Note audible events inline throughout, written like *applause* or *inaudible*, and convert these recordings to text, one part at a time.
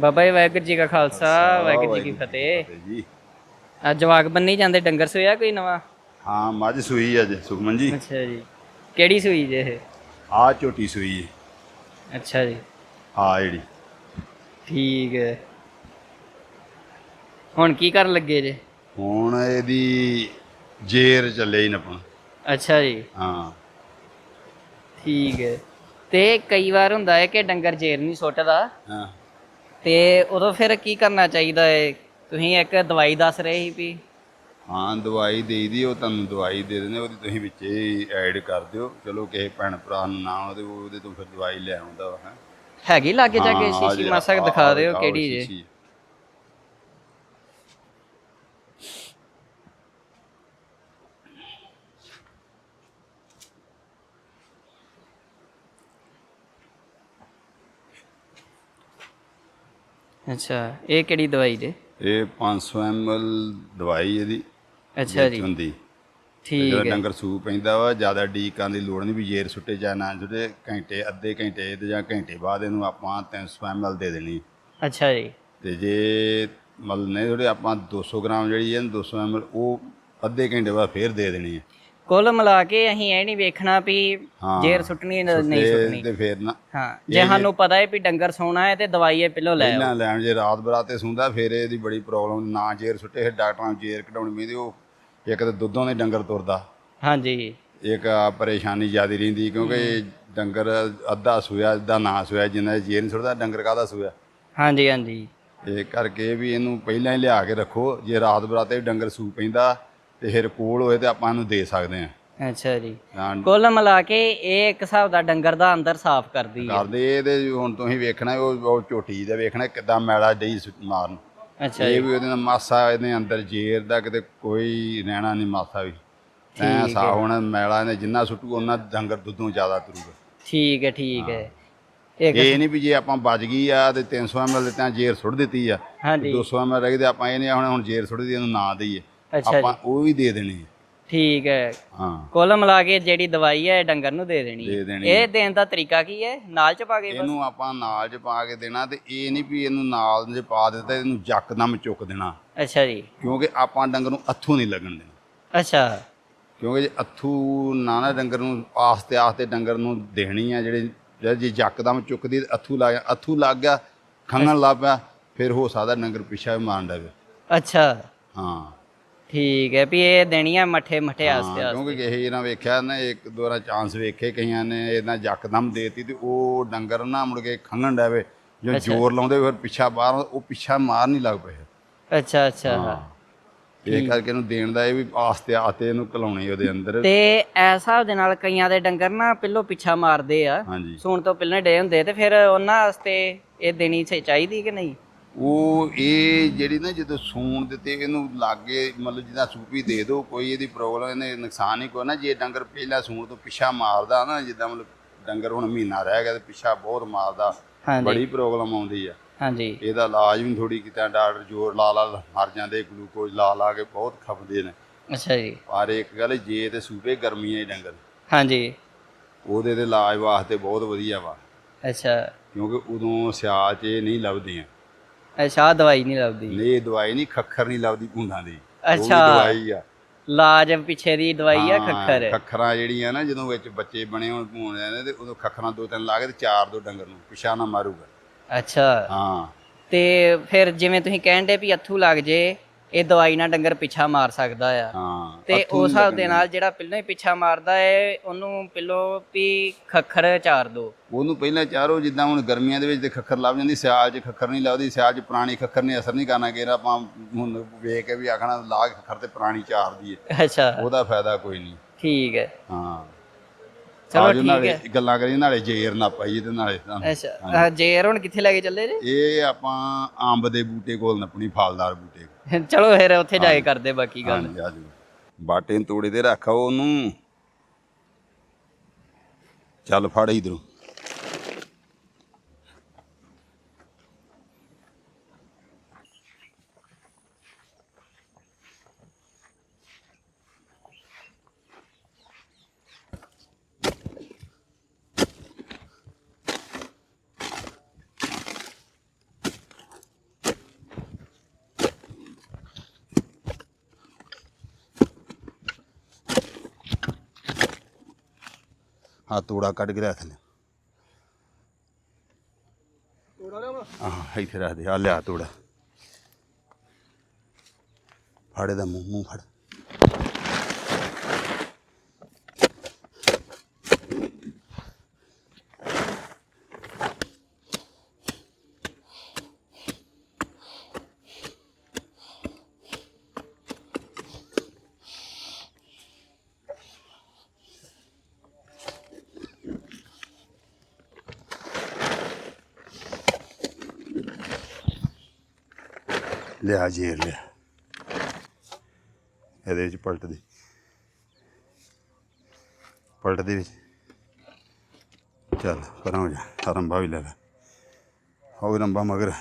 ਬਾਬਾ ਜੀ ਵਾਹਿਗੁਰੂ ਜੀ ਕਾ ਖਾਲਸਾ ਵਾਹਿਗੁਰੂ ਜੀ ਕੀ ਫਤਿਹ। ਜੀ। ਅੱਜ ਜਵਾਕ ਬੰਨੀ ਜਾਂਦੇ ਡੰਗਰ ਸੋਇਆ ਕੋਈ ਨਵਾਂ? ਹਾਂ ਮੱਝ ਸੂਈ ਅੱਜ ਸੁਖਮਨ ਜੀ। ਅੱਛਾ ਜੀ। ਕਿਹੜੀ ਸੂਈ ਜੇ ਇਹ? ਆ ਝੋਟੀ ਸੂਈ ਹੈ ਅੱਛਾ ਜੀ। ਆ ਜਿਹੜੀ। ਠੀਕ ਹੈ ਹੁਣ ਕੀ ਕਰਨ ਲੱਗੇ ਜੇ? ਹੁਣ ਇਹਦੀ ਜੇਰ ਚੱਲੇ ਹੀ ਨਪਣ। ਅੱਛਾ ਜੀ। ਹਾਂ। ਠੀਕ ਹੈ ਤੇ ਕਈ ਵਾਰ ਹੁੰਦਾ ਹੈ ਕਿ ਡੰਗਰ ਜੇਰ ਨਹੀਂ ਸੁੱਟਦਾ। ਹਾਂ। ਤੇ ਉਦੋਂ ਫਿਰ ਕੀ ਕਰਨਾ ਚਾਹੀਦਾ ਹੈ ਤੁਸੀਂ ਇੱਕ ਦਵਾਈ ਦੱਸ ਰਹੇ ਸੀ ਵੀ? ਹਾਂ ਦਵਾਈ ਦੇਈਦੀ ਉਹ ਤੁਹਾਨੂੰ ਦਵਾਈ ਦੇ ਦਿੰਦੇ ਉਹਦੀ ਤੁਸੀਂ ਵਿੱਚ ਐਡ ਕਰ ਦਿਓ। ਚਲੋ ਕਿਸੇ ਭੈਣ ਭਰਾ ਨੂੰ ਨਾ ਉਹਦੇ ਉਹਦੇ ਤੋਂ ਫਿਰ ਦਵਾਈ ਲੈ ਆਉਂਦਾ ਵਾ। ਹੈਗੀ ਲਾਗੇ ਜਾ ਕੇ ਸ਼ੀਸ਼ੀ ਮਾਸਾ ਦਿਖਾ ਦਿਓ ਕਿਹੜੀ ਜੇ। ਅੱਛਾ ਇਹ ਕਿਹੜੀ ਦਵਾਈ ਜੇ? ਇਹ 500 ml ਦਵਾਈ ਇਹਦੀ ਅੱਛਾ ਜੀ। ਹੁੰਦੀ। ਠੀਕ ਹੈ। ਡੰਗਰ ਸੂ ਪੈਂਦਾ ਵਾ ਜ਼ਿਆਦਾ ਡੀਕਾਂ ਦੀ ਲੋੜ ਨਹੀਂ ਵੀ ਜੇਰ ਸੁੱਟੇ ਜਾਂ ਨਾ ਸੁੱਟੇ ਘੰਟੇ ਅੱਧੇ ਘੰਟੇ ਤੇ ਜਾਂ ਘੰਟੇ ਬਾਅਦ ਇਹਨੂੰ ਆਪਾਂ 300 ml ਦੇ ਦੇਣੀ। ਅੱਛਾ ਜੀ। ਤੇ ਜੇ ਮਤਲਬ ਨਹੀਂ ਥੋੜੇ ਆਪਾਂ 200 ਗ੍ਰਾਮ ਜਿਹੜੀ ਹੈ ਨਾ 200 ml ਉਹ ਅੱਧੇ ਘੰਟੇ ਬਾਅਦ ਫੇਰ ਦੇ ਦੇਣੀ ਹੈ। ਕੁੱਲ ਮਿਲਾ ਕੇ ਅਸੀਂ ਇਹ ਨਹੀਂ ਵੇਖਣਾ ਵੀ ਹਾਂ। ਜੇਰ ਸੁੱਟਣੀ ਹੈ ਨਹੀਂ ਸੁੱਟਣੀ। ਤੇ ਫੇਰ ਨਾ। ਹਾਂ ਜੇ ਸਾਨੂੰ ਪਤਾ ਹੈ ਵੀ ਡੰਗਰ ਸੋਣਾ ਹੈ ਤੇ ਦਵਾਈ ਇਹ ਪਹਿਲੋਂ ਲੈ ਆਓ। ਲੈਣ ਜੇ ਰਾਤ ਬਰਾਤੇ ਸੁੰਦਾ ਫੇਰ ਇਹਦੀ ਬੜੀ ਪ੍ਰੋਬਲਮ ਨਾ ਜੇਰ ਸੁੱਟੇ ਫਿਰ ਡਾਕਟਰਾਂ ਨੂੰ ਜੇਰ ਕਢਾਉਣੀ ਪੈਂਦੀ ਉਹ ਇੱਕ ਤਾਂ ਦੁੱਧੋਂ ਦੇ ਡੰਗਰ ਤੁਰਦਾ। ਹਾਂਜੀ। ਇੱਕ ਪਰੇਸ਼ਾਨੀ ਜ਼ਿਆਦੀ ਰਹਿੰਦੀ ਕਿਉਂਕਿ ਡੰਗਰ ਅੱਧਾ ਸੂਆ ਅੱਧਾ ਨਾ ਸੂਆ ਜਿੰਨਾ ਚਿਰ ਜੇਰ ਨਹੀਂ ਸੁੱਟਦਾ ਡੰਗਰ ਕਾਹਦਾ ਸੂਆ ਹਾਂਜੀ ਹਾਂਜੀ। ਇਹ ਕਰਕੇ ਵੀ ਇਹਨੂੰ ਪਹਿਲਾਂ ਹੀ ਲਿਆ ਕੇ ਰੱਖੋ ਜੇ ਰਾਤ ਬਰਾਤੇ ਡੰਗਰ ਸੂ ਪੈਂਦਾ ਤੇ ਫਿਰ ਕੋਲ ਹੋਏ ਤੇ ਆਪਾਂ ਇਹਨੂੰ ਦੇ ਸਕਦੇ ਹਾਂ। ਅੱਛਾ ਜੀ। ਕੁੱਲ ਮਿਲਾ ਕੇ ਇਹ ਇੱਕ ਹਿਸਾਬ ਦਾ ਡੰਗਰ ਦਾ ਅੰਦਰ ਸਾਫ਼ ਕਰਦੀ ਹੈ। ਕਰਦੇ ਇਹਦੇ ਹੁਣ ਤੁਸੀਂ ਵੇਖਣਾ ਉਹ ਉਹ ਝੋਟੀ ਦਾ ਵੇਖਣਾ ਕਿਦਾਂ ਮੈਲਾ ਡਈ ਸੁ- ਮਾਰਨ। ਅੱਛਾ ਇਹ ਜੀ। ਵੀ ਉਹਦੇ ਨਾਲ ਮਾਸਾ ਇਹਦੇ ਅੰਦਰ ਜੇਰ ਦਾ ਕਿਤੇ ਕੋਈ ਰਹਿਣਾ ਨਹੀਂ ਮਾਸਾ ਵੀ। ਐ ਠੀਕ ਸਾ ਹੁਣ ਮੈਲਾ ਨੇ ਜਿੰਨਾ ਸੁੱਟੂ ਉਹਨਾਂ ਡੰਗਰ ਦੁੱਧੋਂ ਜ਼ਿਆਦਾ ਤੁਰੂਗਾ। ਠੀਕ ਹੈ ਠੀਕ ਹੈ। ਇੱਕ ਇਹ ਨਹੀਂ ਵੀ ਜੇ ਆਪਾਂ ਬਚ ਗਈ ਆ ਤੇ 300 ml ਦਿੱਤਾ ਜੇਰ ਸੁੱਟ ਦਿੱਤੀ ਆ। ਹਾਂਜੀ। 200 ml ਰਹਿ ਗਈ ਤੇ ਆਪਾਂ ਇਹ ਨਹੀਂ ਹੁਣ ਹੁਣ ਜੇਰ ਸੁੱਟ ਦਿੱਤੀ ਇਹਨੂੰ ਨਾ ਦਈਏ। ਅੱਛਾ ਆਪਾਂ ਉਹ ਵੀ ਦੇ ਦੇਣੀ ਹੈ। ਠੀਕ ਹੈ। ਹਾਂ। ਕੁੱਲ ਮਿਲਾ ਕੇ ਜਿਹੜੀ ਦਵਾਈ ਹੈ ਇਹ ਡੰਗਰ ਨੂੰ ਦੇ ਦੇਣੀ ਦੇ ਦੇਣੀ ਇਹ ਦੇਣ ਦਾ ਤਰੀਕਾ ਕੀ ਹੈ? ਨਾਲ ਚ ਪਾ ਕੇ ਬਸ? ਇਹਨੂੰ ਆਪਾਂ ਨਾਲ ਚ ਪਾ ਕੇ ਦੇਣਾ ਤੇ ਇਹ ਨਹੀਂ ਵੀ ਇਹਨੂੰ ਨਾਲ ਜੇ ਪਾ ਦਿੱਤਾ ਇਹਨੂੰ ਯਕਦਮ ਚੁੱਕ ਦੇਣਾ। ਅੱਛਾ ਜੀ। ਕਿਉਂਕਿ ਆਪਾਂ ਡੰਗਰ ਨੂੰ ਅੱਥੂ ਨਹੀਂ ਲੱਗਣ ਦੇਣਾ। ਅੱਛਾ। ਕਿਉਂਕਿ ਜੇ ਅੱਥੂ ਨਾ ਨਾ ਡੰਗਰ ਨੂੰ ਆਸਤੇ ਆਸਤੇ ਡੰਗਰ ਨੂੰ ਦੇਣੀ ਆ ਜਿਹੜੇ ਜੇ- ਜੇ ਯਕਦਮ ਚੁੱਕਦੀ ਅੱਥੂ ਲੱਗ ਗਿਆ ਅੱਥੂ ਲੱਗ ਗਿਆ ਖੰਗਣ ਲੱਗ ਪਿਆ ਫਿਰ ਹੋ ਸਕਦਾ ਡੰਗਰ ਪਿੱਛਾ ਵੀ ਮਾਰਨ ਡਵੇ ਅੱਛਾ। ਹਾਂ। ਠੀਕ ਹੈ ਵੀ ਇਹ ਦੇਣੀ ਹੈ ਮੱਠੇ ਮੱਠੇ ਆਸਤੇ ਆਸਤੇ। ਕਿਉਂਕਿ ਕਿਸੇ ਇਹਨਾਂ ਵੇਖਿਆ ਨਾ ਇੱਕ ਦੋ ਵਾਰ ਚਾਂਸ ਵੇਖੇ ਕਈਆਂ ਨੇ ਇਹਨਾਂ ਯਕਦਮ ਦੇਤੀ ਤੇ ਉਹ ਡੰਗਰ ਨਾ ਮੁੜ ਕੇ ਖੰਗਣ ਡਵੇ ਜੋ ਜ਼ੋਰ ਲਾਉਂਦੇ ਫਿਰ ਪਿੱਛਾ ਬਾਹਰ ਉਹ ਪਿੱਛਾ ਮਾਰ ਨਹੀਂ ਲੱਗ ਪਏ। ਅੱਛਾ ਅੱਛਾ। ਇਹ ਕਰਕੇ ਇਹਨੂੰ ਦੇਣ ਦਾ ਇਹ ਵੀ ਆਸਤੇ ਆਸਤੇ ਇਹਨੂੰ ਘਲਾਉਣੇ ਉਹਦੇ ਅੰਦਰ। ਤੇ ਐਸ ਦੇ ਨਾਲ ਕਈਆਂ ਦੇ ਡੰਗਰ ਨਾ ਪਹਿਲੋਂ ਪਿੱਛਾ ਮਾਰਦੇ ਆ। ਸੂਣ ਤੋਂ ਪਹਿਲਾਂ ਡੇ ਹੁੰਦੇ ਤੇ ਫਿਰ ਉਹਨਾਂ ਵਾਸਤੇ ਇਹ ਦੇਣੀ ਚਾਹੀ- ਚਾਹੀਦੀ ਕਿ ਨਹੀਂ? ਉਹ ਇਹ ਜਿਹੜੀ ਨਾ ਜਦੋਂ ਸੂਣ ਦਿੱਤੇ ਇਹਨੂੰ ਲਾਗੇ ਮਤਲਬ ਜਿੱਦਾਂ ਸੂਪੀ ਦੇ ਦਿਓ ਕੋਈ ਇਹਦੀ ਪ੍ਰੋਬਲਮ ਇਹਨੇ ਨੁਕਸਾਨ ਹੀ ਕੋਈ ਨਾ ਜੇ ਡੰਗਰ ਪਹਿਲਾਂ ਸੂਣ ਤੋਂ ਪਿੱਛਾ ਮਾਰਦਾ ਨਾ ਜਿੱਦਾਂ ਮਤਲਬ ਡੰਗਰ ਹੁਣ ਮਹੀਨਾ ਰਹਿ ਗਿਆ ਤੇ ਪਿੱਛਾ ਬਹੁਤ ਮਾਰਦਾ ਬੜੀ ਪ੍ਰੋਬਲਮ ਆਉਂਦੀ ਆ। ਹਾਂਜੀ। ਇਹਦਾ ਇਲਾਜ ਵੀ ਥੋੜੀ ਕੀਤਾ ਡਾਕਟਰ ਜ਼ੋਰ ਲਾ ਲਾ ਮਰ ਜਾਂਦੇ ਗਲੂਕੋਜ਼ ਲਾ ਲਾ ਕੇ ਬਹੁਤ ਖਪਦੇ ਨੇ। ਅੱਛਾ ਜੀ। ਪਰ ਇੱਕ ਗੱਲ ਜੇ ਤੇ ਸੂਪੇ ਗਰਮੀਆਂ ਹੀ ਡੰਗਰ। ਹਾਂਜੀ। ਉਹਦੇ ਤੇ ਇਲਾਜ ਵਾਸਤੇ ਬਹੁਤ ਵਧੀਆ ਵਾ। ਅੱਛਾ। ਕਿਉਂਕਿ ਉਦੋਂ ਸਿਆਲ 'ਚ ਇਹ ਨਹੀਂ ਲੱਭਦੀਆਂ। ਅੱਛਾ ਦਵਾਈ ਨਹੀਂ ਲੱਭਦੀ। ਨਹੀਂ ਇਹ ਦਵਾਈ ਨਹੀਂ ਖੱਖਰ ਨਹੀਂ ਲੱਭਦੀ ਭੁੰਡਾਂ ਦੀ। ਉਹ ਵੀ ਅੱਛਾ। ਦਵਾਈ ਆ। ਲਾਜ ਪਿੱਛੇ ਦੀ ਦਵਾਈ ਆ ਹਾਂ, ਖੱਖਰ। ਖੱਖਰਾਂ ਜਿਹੜੀਆਂ ਨਾ ਜਦੋਂ ਵਿੱਚ ਬੱਚੇ ਬਣੇ ਹੋਣ ਭੂਣਿਆਂ ਦੇ ਤੇ ਉਦੋਂ ਖੱਖਰਾਂ ਦੋ ਤਿੰਨ ਲਾ ਕੇ ਤੇ ਚਾਰ ਦੋ ਡੰਗਰ ਨੂੰ ਪਿਛਾ ਨਾ ਮਾਰੂਗਾ। ਅੱਛਾ। ਹਾਂ। ਤੇ ਫਿਰ ਜਿਵੇਂ ਤੁਸੀਂ ਕਹਿੰਦੇ ਵੀ ਅੱਥੂ ਲੱਗ ਜੇ ਇਹ ਦਵਾਈ ਨਾਲ ਡੰਗਰ ਪਿੱਛਾ ਮਾਰ ਸਕਦਾ ਆ। ਹਾਂ ਤੇ ਉਸ ਨੀ ਹਿਸਾਬ ਦੇ ਲੱਗਣੇ। ਨਾਲ ਜਿਹੜਾ ਪਹਿਲਾਂ ਹੀ ਪਿੱਛਾ ਮਾਰਦਾ ਹੈ ਉਹਨੂੰ ਪਹਿਲੋਂ ਵੀ ਖੱਖਰ ਚਾਰ ਦੋ। ਉਹਨੂੰ ਪਹਿਲਾਂ ਚਾਰੋ ਜਿੱਦਾਂ ਹੁਣ ਗਰਮੀਆਂ ਦੇ ਵਿੱਚ ਤੇ ਖੱਖਰ ਲੱਭ ਜਾਂਦੀ ਸਿਆਲ 'ਚ ਖੱਖਰ ਨਹੀਂ ਲੱਭਦੀ ਸਿਆਲ 'ਚ ਪੁਰਾਣੀ ਖੱਖਰ ਨੇ ਅਸਰ ਨਹੀਂ ਕਰਨਾ ਕਿ ਆਪਾਂ ਹੁਣ ਵੇਖ ਕੇ ਵੀ ਆਖਣਾ ਲਾ ਕੇ ਖੱਖਰ ਤੇ ਪੁਰਾਣੀ ਚਾਰਦੀ ਹੈ ਅੱਛਾ। ਉਹਦਾ ਫਾਇਦਾ ਕੋਈ ਨਹੀਂ। ਠੀਕ ਹੈ ਹਾਂ। ਚਲੋ ਠੀਕ ਨਾਲੇ ਹੈ। ਗੱਲਾਂ ਕਰੀਏ ਨਾਲੇ ਜੇਰ ਨਾ ਪਾਈਏ ਤੇ ਨਾਲੇ ਤੁਹਾਨੂੰ। ਅੱਛਾ ਜੇਰ ਹੁਣ ਕਿੱਥੇ ਲੈ ਕੇ ਚੱਲੇ ਜੀ? ਇਹ ਆਪਾਂ ਅੰਬ ਦੇ ਬੂਟੇ ਕੋਲ ਨੱਪਣੀ ਫਲਦਾਰ ਬੂਟੇ ਕੋਲ। *laughs* ਚਲੋ ਫਿਰ ਉੱਥੇ ਜਾ ਕੇ ਕਰਦੇ ਬਾਕੀ ਗੱਲ। ਹਾਂਜੀ ਆਜੋ। ਬਾਟੇ ਨੂੰ ਤੋੜੇ ਤੇ ਰੱਖੋ ਉਹਨੂੰ। ਚੱਲ ਫੜ ਇਧਰੋਂ। ਤੋੜਾ ਕੱਢ ਕੇ ਲਿਆ ਥੱਲੇ ਤੋੜਾ ਲਿਆ ਆਹ ਇੱਥੇ ਰੱਖ ਦੇ ਆ ਲਿਆ ਤੋੜਾ। ਫਾੜੇ ਦਾ ਮੂੰਹ ਮੂੰਹ ਫੜ। ਲਿਆ ਜੇਰ ਲਿਆ। ਇਹਦੇ ਵਿੱਚ ਪਲਟ ਦੇ। ਪਲਟ ਦੇ ਵਿੱਚ। ਚੱਲ, ਪਰਾਂ ਹੋ ਜਾ। ਰੰਬਾ ਵੀ ਲੈ ਲੈ। ਹੋ ਰੰਬਾ ਮਗਰ।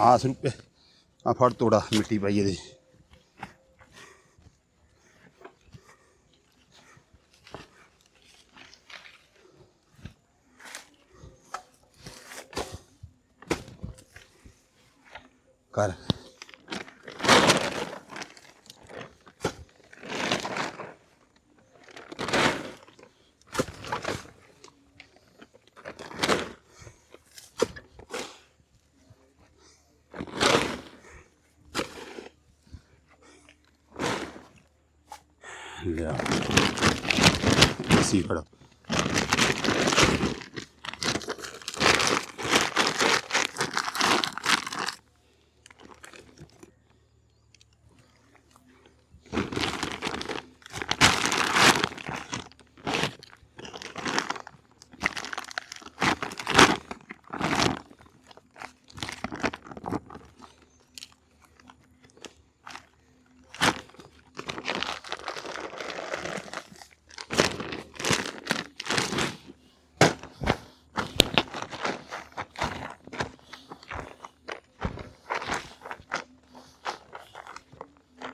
ਆ ਸਰੂਪੇ ਆ ਫੜ ਤੋੜਾ ਮਿੱਟੀ ਪਾਈ ਇਹਦੇ। ਕਰ। ਲਿਆ ਸੀ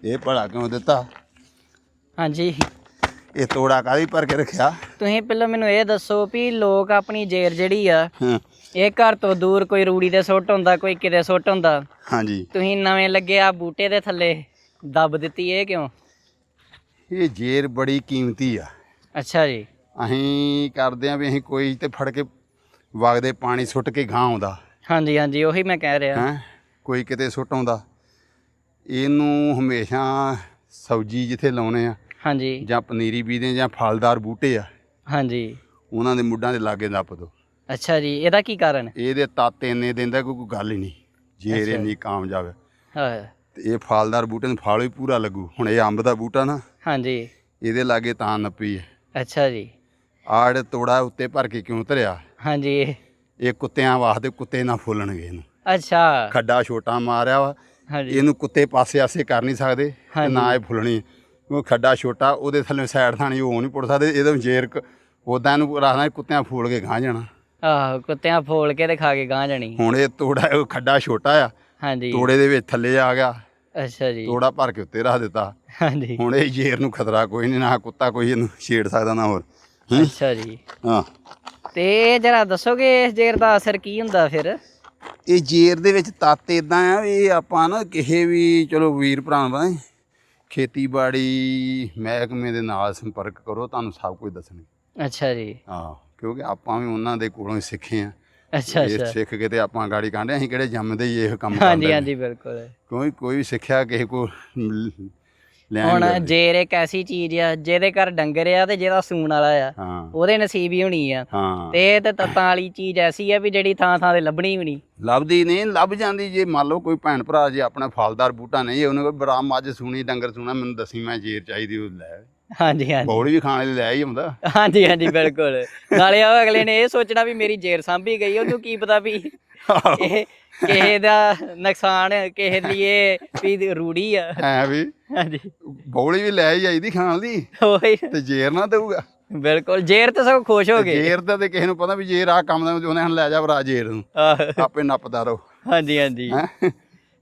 ਇਹ ਭਲਾ ਕਿਉਂ ਦਿੱਤਾ? ਹਾਂਜੀ। ਇਹ ਤੋੜਾ ਕਾਹਦੀ ਭਰ ਕੇ ਰੱਖਿਆ? ਤੁਸੀਂ ਪਹਿਲਾਂ ਮੈਨੂੰ ਇਹ ਦੱਸੋ ਵੀ ਲੋਕ ਆਪਣੀ ਜੇਰ ਜਿਹੜੀ ਆ ਹਾਂ। ਇਹ ਘਰ ਤੋਂ ਦੂਰ ਕੋਈ ਰੂੜੀ ਦੇ ਸੁੱਟ ਹੁੰਦਾ ਕੋਈ ਕਿਤੇ ਸੁੱਟ ਹੁੰਦਾ? ਹਾਂਜੀ। ਤੁਸੀਂ ਨਵੇਂ ਲੱਗੇ ਆ ਬੂਟੇ ਦੇ ਥੱਲੇ ਦੱਬ ਦਿੱਤੀ ਇਹ ਕਿਉਂ? ਇਹ ਜੇਰ ਬੜੀ ਕੀਮਤੀ ਆ। ਅੱਛਾ ਜੀ। ਅਸੀਂ ਕਰਦੇ ਆ ਵੀ ਅਸੀਂ ਕੋਈ ਤੇ ਫੜ ਕੇ ਵਗਦੇ ਪਾਣੀ ਸੁੱਟ ਕੇ ਗਾਂ ਆਉਂਦਾ। ਹਾਂਜੀ ਹਾਂਜੀ ਉਹੀ ਮੈਂ ਕਹਿ ਰਿਹਾ। ਹੈ? ਕੋਈ ਕਿਤੇ ਸੁੱਟ ਆਉਂਦਾ। ਇਹਨੂੰ ਹਮੇਸ਼ਾ ਸਬਜ਼ੀ ਜਿੱਥੇ ਲਾਉਣੇ ਆ ਹਾਂਜੀ। ਜਾਂ ਪਨੀਰੀ ਬੀਜਦੇ ਜਾਂ ਫਲਦਾਰ ਬੂਟੇ ਆ ਹਾਂਜੀ। ਉਹਨਾਂ ਦੇ ਮੁੱਢਾਂ ਦੇ ਲਾਗੇ ਨੱਪ ਦੋ। ਅੱਛਾ ਜੀ ਇਹਦਾ ਕੀ ਕਾਰਨ? ਇਹਦੇ ਤੱਤ ਇੰਨੇ ਦਿੰਦਾ ਕੋਈ ਕੋਈ ਗੱਲ ਹੀ ਨਹੀਂ ਜੇਰ। ਇੰਨੀ ਕਾਮਯਾਬ ਹਾਂ। ਤੇ ਇਹ ਫਲਦਾਰ ਬੂਟੇ ਨੂੰ ਫਲ ਵੀ ਪੂਰਾ ਲੱਗੂ। ਹੁਣ ਇਹ ਅੰਬ ਦਾ ਬੂਟਾ ਨਾ ਹਾਂਜੀ। ਇਹਦੇ ਲਾਗੇ ਤਾਂ ਨੱਪੀ ਹੈ ਅੱਛਾ ਜੀ। ਆੜ ਤੋੜਾ ਉੱਤੇ ਭਰ ਕੇ ਕਿਉਂ ਧਰਿਆ? ਹਾਂਜੀ। ਇਹ ਕੁੱਤਿਆਂ ਵਾਸਤੇ ਕੁੱਤੇ ਨਾ ਫੁੱਲਣਗੇ ਇਹਨੂੰ। ਅੱਛਾ। ਖੱਡਾ ਛੋਟਾ ਮਾਰਿਆ ਵਾ ਹਾਂਜੀ। ਇਹਨੂੰ ਕੁੱਤੇ ਪਾਸੇ ਆਸੇ ਕਰ ਨਹੀਂ ਸਕਦੇ ਤੇ। ਨਾ ਇਹ ਫੁੱਲਣੀ। ਉਹ ਖੱਡਾ ਛੋਟਾ ਉਹਦੇ ਥੱਲੇ ਸਾਈਡ ਥਾਣੀ ਉਹ ਨਹੀਂ ਪੁੱਟ ਸਕਦੇ ਇਹਦੇ ਵਿੱਚ ਜੇਰ ਉਦਾਂ ਇਹਨੂੰ ਰੱਖਣਾ ਕੁੱਤਿਆਂ ਫੂਲ ਕੇ ਗਾਂ ਜਾਣਾ। ਆਹੋ ਕੁੱਤਿਆਂ ਫੋਲ ਕੇ ਤੇ ਖਾ ਕੇ ਗਾਂ ਜਾਣੀ। ਹੁਣ ਇਹ ਤੋੜਾ ਉਹ ਖੱਡਾ ਛੋਟਾ ਆ ਹਾਂਜੀ। ਤੋੜੇ ਦੇ ਵਿੱਚ ਥੱਲੇ ਆ ਗਿਆ। ਅੱਛਾ ਜੀ। ਤੋੜਾ ਭਰ ਕੇ ਉੱਤੇ ਰੱਖ ਦਿੱਤਾ। ਹਾਂਜੀ। ਹੁਣ ਇਹ ਜੇਰ ਨੂੰ ਖਤਰਾ ਕੋਈ ਨਹੀਂ ਨਾ ਕੁੱਤਾ ਕੋਈ ਇਹਨੂੰ ਛੇੜ ਸਕਦਾ ਨਾ ਹੋਰ? ਅੱਛਾ ਜੀ। ਹਾਂ। ਤੇ ਜਰਾ ਦੱਸੋਗੇ ਇਸ ਜੇਰ ਦਾ ਅਸਰ ਕੀ ਹੁੰਦਾ ਫਿਰ? ਇਹ ਜੇਰ ਦੇ ਵਿੱਚ ਤੱਤ ਇਦਾਂ ਆ ਵੀ ਇਹ ਆਪਾਂ ਨਾ ਕਿਸੇ ਵੀ ਚਲੋ ਵੀਰ ਭਰਾ ਬਾਈ ਖੇਤੀਬਾੜੀ ਮਹਿਕਮੇ ਦੇ ਨਾਲ ਸੰਪਰਕ ਕਰੋ ਤੁਹਾਨੂੰ ਸਭ ਕੁਝ ਦੱਸਣਗੇ। ਅੱਛਾ ਜੀ। ਹਾਂ ਕਿਉਂਕਿ ਆਪਾਂ ਵੀ ਉਹਨਾਂ ਦੇ ਕੋਲੋਂ ਹੀ ਸਿੱਖੇ ਆ। ਅੱਛਾ ਇਹ ਅੱਛਾ। ਸਿੱਖ ਕੇ ਤੇ ਆਪਾਂ ਗਾੜੀ ਕਾਂਡੇ ਅਸੀਂ ਕਿਹੜੇ ਜੰਮਦੇ ਹੀ ਇਹ ਕੰਮ ਹਾਂਜੀ ਕਰਦੇ ਹਾਂਜੀ ਬਿਲਕੁਲ। ਕੋਈ ਕੋਈ ਸਿੱਖਿਆ ਕਿਸੇ ਕੋ ਲੈਣ ਹੁਣ ਜੇਰ ਇੱਕ ਐਸੀ ਚੀਜ਼ ਆ ਜਿਹਦੇ ਘਰ ਡੰਗਰ ਆ ਤੇ ਜਿਹਦਾ ਸੂਣ ਵਾਲਾ ਆ ਹਾਂ। ਉਹਦੇ ਨਸੀਬ ਹੀ ਹੋਣੀ ਆ। ਹਾਂ। ਤੇ ਇਹ ਤੇ ਤਤਾਂ ਵਾਲੀ ਚੀਜ਼ ਐਸੀ ਆ ਵੀ ਜਿਹੜੀ ਥਾਂ ਥਾਂ ਤੇ ਲੱਭਣੀ ਵੀ ਨਹੀਂ। ਲੱਭਦੀ ਨਹੀਂ ਲੱਭ ਜਾਂਦੀ। ਜੇ ਮੰਨ ਲਓ ਕੋਈ ਭੈਣ ਭਰਾ ਜੇ ਆਪਣਾ ਫਲਦਾਰ ਬੂਟਾ ਨਹੀਂ ਉਹਨੇ ਕੋਈ ਬਰਾ ਮੱਝ ਸੂਣੀ ਡੰਗਰ ਸੂਣਾ ਮੈਨੂੰ ਦੱਸੀ ਮੈਂ ਜੇਰ ਚਾਹੀਦੀ ਉਹ ਲੈ ਹਾਂਜੀ ਹਾਂਜੀ। ਬੌੜੀ ਵੀ ਖਾਣ ਲਈ ਲੈ ਹੀ ਆਉਂਦਾ। ਹਾਂਜੀ ਹਾਂਜੀ ਬਿਲਕੁਲ। ਨਾਲੇ ਉਹ ਅਗਲੇ ਨੇ ਇਹ ਸੋਚਣਾ ਵੀ ਮੇਰੀ ਜੇਰ ਸਾਂਭੀ ਗਈ ਉਹਨੂੰ ਕੀ ਪਤਾ ਵੀ ਇਹ ਕਿਸੇ ਦਾ ਨੁਕਸਾਨ ਕਿਸੇ ਲਈ ਇਹ ਵੀ ਰੂੜੀ ਆ। ਐ ਵੀ। ਹਾਂਜੀ। ਬੌੜੀ ਵੀ ਲੈ ਹੀ ਆਈਦੀ ਖਾਣ ਲਈ ਉਹੀ। ਤੇ ਜੇਰ ਨਾ ਦੇਊਗਾ। ਬਿਲਕੁਲ ਜੇਰ ਤੇ ਸਭ ਖੁਸ਼ ਹੋ ਗਏ। ਜੇਰ ਦਾ ਤੇ ਕਿਸੇ ਨੂੰ ਪਤਾ ਵੀ ਜੇਰ ਆ ਕੰਮ ਦਾ ਉਹਨੇ ਹੁਣ ਲੈ ਜਾ ਭਰਾ ਜੇਰ ਨੂੰ। ਆਪੇ ਨੱਪਦਾ ਰਹੋ। ਹਾਂਜੀ ਹਾਂਜੀ। ਹੈ?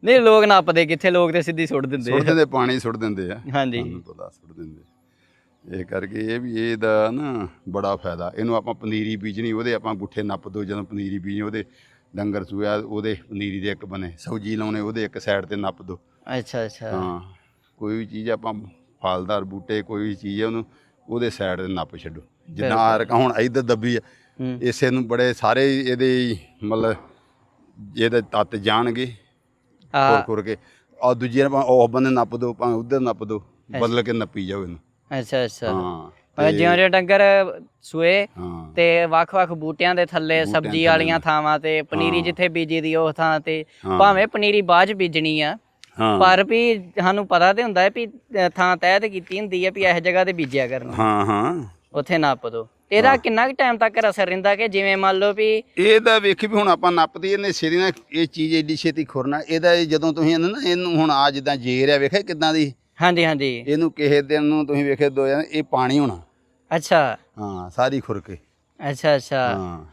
ਨਹੀਂ ਲੋਕ ਨਾਪਦੇ ਕਿੱਥੇ ਲੋਕ ਤੇ ਸਿੱਧੀ ਸੁੱਟ ਦਿੰਦੇ ਸੁੱਟ ਦਿੰਦੇ ਪਾਣੀ ਸੁੱਟ ਦਿੰਦੇ ਆ। ਹਾਂਜੀ। ਪਤਾ ਸੁੱਟ ਦਿੰਦੇ। ਇਹ ਕਰਕੇ ਇਹ ਵੀ ਇਹਦਾ ਨਾ ਬੜਾ ਫਾਇਦਾ। ਇਹਨੂੰ ਆਪਾਂ ਪਨੀਰੀ ਬੀਜਣੀ ਉਹਦੇ ਆਪਾਂ ਗੁੱਠੇ ਨੱਪ ਦੋ ਜਦੋਂ ਪਨੀਰੀ ਬੀਜਣੀ ਉਹਦੇ ਡੰਗਰ ਸੂਆ ਉਹਦੇ ਪਨੀਰੀ ਦੇ ਇੱਕ ਬਨੇ ਸਬਜ਼ੀ ਲਾਉਣੇ ਉਹਦੇ ਇੱਕ ਸਾਈਡ ਤੇ ਨੱਪ ਦੋ। ਅੱਛਾ ਅੱਛਾ। ਹਾਂ ਕੋਈ ਵੀ ਚੀਜ਼ ਆਪਾਂ ਫਲਦਾਰ ਬੂਟੇ ਕੋਈ ਵੀ ਚੀਜ਼ ਹੈ ਉਹਨੂੰ ਉਹਦੇ ਸਾਈਡ ਤੇ ਨੱਪ ਛੱਡੋ। ਜਿੱਦਾਂ ਆਰਕ ਹੁਣ ਇੱਧਰ ਦੱਬੀ ਆ ਹੂੰ। ਇਸੇ ਨੂੰ ਬੜੇ ਸਾਰੇ ਇਹਦੇ ਹੀ ਮਤਲਬ ਇਹਦੇ ਤੱਤ ਜਾਣਗੇ ਖੁਰ ਆ। ਖੁਰ ਕੇ। ਆ ਦੂਜੇ ਭਾਵੇਂ ਉਹ ਬੰਦੇ ਨੱਪ ਦੋ ਭਾਵੇਂ ਉਧਰ ਨੱਪ ਦੋ ਬਦਲ ਕੇ ਨੱਪੀ ਜਾਓ ਇਹਨੂੰ। ਅੱਛਾ ਅੱਛਾ। ਹਾਂ। ਪਰ ਜਿਉਂ ਜਿਉਂ ਡੰਗਰ ਸੂਏ ਹਾਂ। ਤੇ ਵੱਖ-ਵੱਖ ਬੂਟਿਆਂ ਦੇ ਥੱਲੇ ਬੂਟਿਆਂ ਸਬਜ਼ੀ ਥੱਲੇ ਵਾਲੀਆਂ ਥਾਵਾਂ ਤੇ ਪਨੀਰੀ ਜਿੱਥੇ ਬੀਜੀ ਦੀ ਉਹ ਥਾਂ ਤੇ ਹਾਂ। ਭਾਵੇਂ ਪਨੀਰੀ ਬਾਅਦ ਚ ਬੀਜਣੀ ਆ ਹਾਂ। ਪਰ ਵੀ ਸਾਨੂੰ ਪਤਾ ਤੇ ਹੁੰਦਾ ਹੈ ਵੀ ਅ, ਥਾਂ ਤੈਅ ਤੇ ਕੀਤੀ ਹੁੰਦੀ ਹੈ ਵੀ ਇਸ ਜਗ੍ਹਾ ਤੇ ਬੀਜਿਆ ਕਰਨਾ। ਹਾਂ ਹਾਂ। ਉੱਥੇ ਨੱਪ ਦੋ। ਇਹਦਾ ਕਿੰਨਾ ਕੁ ਟਾਈਮ ਤੱਕ ਅਸਰ ਰਹਿੰਦਾ ਕਿ ਜਿਵੇਂ ਮੰਨ ਲਓ ਵੀ ਇਹਦਾ ਵੇਖੀ ਵੀ ਹੁਣ ਆਪਾਂ ਨੱਪਦੀ ਇਹਨੇ ਸਿਰੇ ਨਾਲ ਇਹ ਚੀਜ਼ ਏਡੀ ਛੇਤੀ ਖੁਰਨਾ। ਇਹਦਾ ਇਹ ਜਦੋਂ ਤੁਸੀਂ ਇਹਨੂੰ ਨਾ ਇਹਨੂੰ ਹੁਣ ਆ ਜਿੱਦਾਂ ਜੇਰ ਆ ਵੇਖਿਆ ਕਿਦਾਂ ਦੀ? ਹਾਂਜੀ ਹਾਂਜੀ। ਇਹਨੂੰ ਕਿਸੇ ਦਿਨ ਨੂੰ ਤੁਸੀਂ ਵੇਖੇ ਦੋ ਜਣੇ ਇਹ ਪਾਣੀ ਹੋਣਾ। ਅੱਛਾ। ਹਾਂ ਸਾਰੀ ਖੁਰ ਕੇ ਅੱਛਾ ਅੱਛਾ। ਹਾਂ।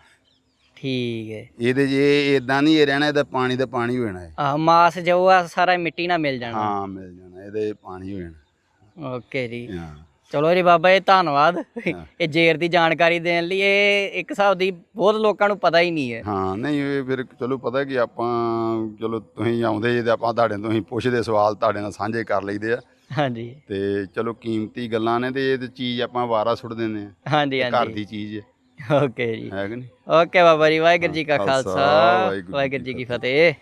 ਠੀਕ ਹੈ ਇਹਦੇ ਜੇ ਇਦਾਂ ਨਹੀਂ ਇਹ ਰਹਿਣਾ ਇਹਦਾ ਪਾਣੀ ਦਾ ਪਾਣੀ ਹੋ ਜਾਣਾ ਹੈ ਆ ਮਾਸ ਜੋ ਆ ਸਾਰਾ ਮਿੱਟੀ ਨਾਲ ਮਿਲ ਜਾਣਾ। ਹਾਂ ਮਿਲ ਜਾਣਾ ਇਹਦੇ ਪਾਣੀ ਹੋ ਜਾਣਾ ਓਕੇ ਜੀ। ਹਾਂ। ਚਲੋ ਜੀ ਬਾਬਾ ਜੀ ਧੰਨਵਾਦ। ਇਹ ਜੇਰ ਦੀ ਜਾਣਕਾਰੀ ਦੇਣ ਲਈ ਇਹ ਇੱਕ ਹਿਸਾਬ ਦੀ ਬਹੁਤ ਲੋਕਾਂ ਨੂੰ ਪਤਾ ਹੀ ਨਹੀਂ ਹੈ। ਹਾਂ ਨਹੀਂ ਇਹ ਫਿਰ ਚਲੋ ਪਤਾ ਕਿ ਆਪਾਂ ਚਲੋ ਤੁਸੀਂ ਆਉਂਦੇ ਜੇ ਤੇ ਆਪਾਂ ਤੁਹਾਡੇ ਤੋਂ ਹੀ ਪੁੱਛਦੇ ਸਵਾਲ ਤੁਹਾਡੇ ਨਾਲ ਸਾਂਝੇ ਕਰ ਲਈਦੇ ਆ। ਹਾਂਜੀ। ਤੇ ਚਲੋ ਕੀਮਤੀ ਗੱਲਾਂ ਨੇ ਤੇ ਇਹ ਤੇ ਚੀਜ਼ ਆਪਾਂ ਵਾਰਾ ਸੁੱਟ ਦਿੰਦੇ ਆ। ਹਾਂਜੀ ਘਰ ਹਾਂਜੀ ਦੀ ਚੀਜ਼ ਹੈ। ਓਕੇ ਜੀ। ਹੈ ਕਿ ਨਹੀਂ? ਓਕੇ ਬਾਬਾ ਜੀ ਵਾਹਿਗੁਰੂ ਜੀ ਕਾ ਖਾਲਸਾ, ਵਾਹਿਗੁਰੂ ਜੀ ਕੀ ਫਤਿਹ।